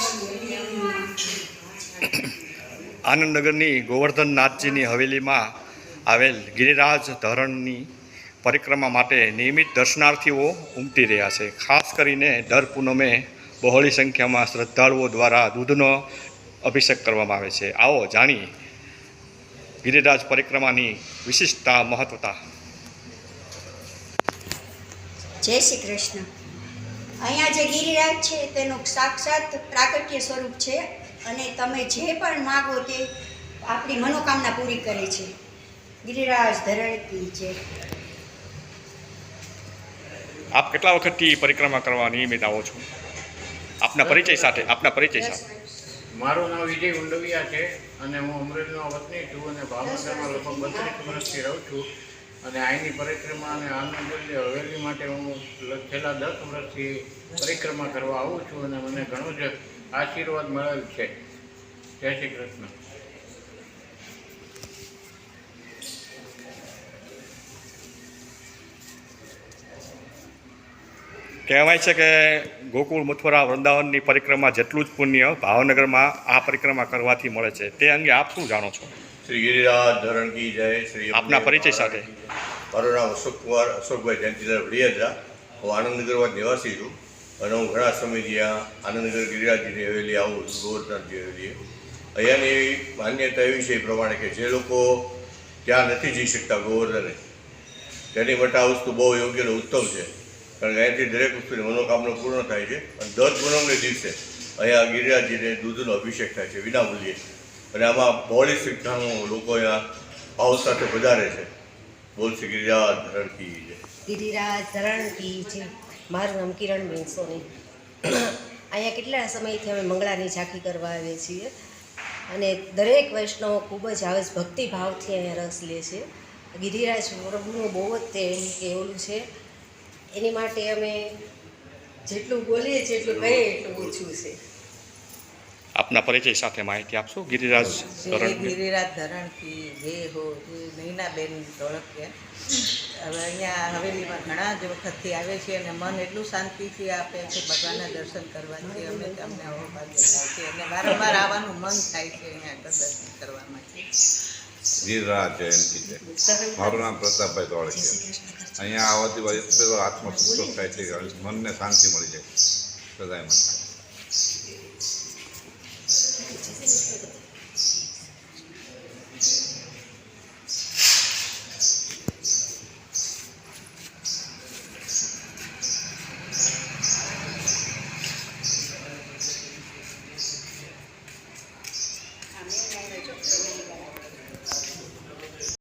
શિવલિંગ આનંદનગરની ગોવર્ધનનાથજીની હવેલીમાં આવેલ ગિરિરાજ ધરણની પરિક્રમા માટે નિયમિત દર્શનાર્થીઓ ઉમટી રહ્યા છે. ખાસ કરીને દર પૂનમે બહોળી સંખ્યામાં શ્રદ્ધાળુઓ દ્વારા દૂધનો અભિષેક કરવામાં આવે છે. આવો જાણી ગિરિરાજ પરિક્રમાની વિશિષ્ટતા, મહત્વતા. જય શ્રી કૃષ્ણ. અહીંયા જે ગિરિરાજ છે તેનું સાક્ષાત પ્રાકટ્ય સ્વરૂપ છે અને તમે જે પણ માગો તે આપણી મનોકામના પૂરી કરે છે. ગિરિરાજ ધરણકી છે આપ કેટલા વખતથી પરિક્રમા કરવા નિયમિત આવો છો? આપના પરિચય સાથે આપના પરિચય સાથે. મારું નામ વિજય ઉંડવિયા છે અને હું અમરેલીનો વતની છું અને ભાવનગરમાં લગભગ બત્રીસ વર્ષથી રહું છું. અને અહીંની પરિક્રમા અને આનંદવલ્લી હવેલી માટે હું છેલ્લા દસ વર્ષથી પરિક્રમા કરવા આવું છું અને મને ઘણો જ આશીર્વાદ મળેલ છે. જય શ્રી કૃષ્ણ. કહેવાય છે કે ગોકુળ મથુરા વૃંદાવનની પરિક્રમા જેટલું જ પુણ્ય ભાવનગરમાં આ પરિક્રમા કરવાથી મળે છે. તે અંગે આપ શું જાણો છો? શ્રી ગિરિરાજ ધરણ કી જય શ્રી આપના પરિચય સાથે. મારું નામ અશોક કુમાર અશોકભાઈ જયંતિલાલ વડિયાદરા. હું આનંદનગરમાં નિવાસી છું અને હું ઘણા સમયથી આ આનંદનગર ગિરિરાજજીની હવેલી આવું છું ગોવર્ધનજી હવેલી. અહીંયાની માન્યતા એવી છે એ પ્રમાણે કે જે લોકો ત્યાં નથી જઈ શકતા ગોવર્ધને. તેની માટે આ વસ્તુ બહુ યોગ્ય ઉત્તમ છે. કારણ કે અહીંયાથી દરેક વસ્તુની મનોકામના પૂર્ણ થાય છે અને દર પૂનમને દિવસે અહીંયા ગિરિરાજીને દૂધનો અભિષેક થાય છે વિનામૂલ્યે. અને આમાં બહોળી સંખ્યામાં લોકો અહીંયા ભાવ સાથે વધારે છે. બોલ શ્રી ગિરિરાજ ધરણ કી છે ગિરિરાજ ધરણ કી છે મારું નામ કિરણબેન સોની. અહીંયા કેટલા સમયથી અમે મંગળાની ઝાંખી કરવા આવીએ છીએ અને દરેક વૈષ્ણવો ખૂબ જ આવે ભક્તિભાવથી અહીંયા રસ લે છે. ગિરિરાજ પ્રભુનું બહુ જ તે કે ઓલું છે એની માટે અમે જેટલું બોલીએ જેટલું કહીએ એટલું ઓછું છે. આપના પરિચય સાથે માહિતી આપશો? ગિરિરાજ ધરણ ગિરિરાજ ધરણથી જે હો જે નૈનાબેન ધોળકિયા હવે અહીંયા હવેલીમાં ઘણા જ વખતથી આવે છે અને મન એટલું શાંતિથી આપે છે ભગવાનના દર્શન કરવાથી અમે તમને અવભાગ્ય ભાગ્ય થાય છે અને વારંવાર આવવાનું મન થાય છે અહીંયા દર્શન કરવા માટે. વીરરા જયંતિ છે. મારું નામ પ્રતાપભાઈ દોડે છે. અહીંયા આવવાથી વયસ્પેલો આત્મ થાય છે મનને શાંતિ મળી જાય સદાય મને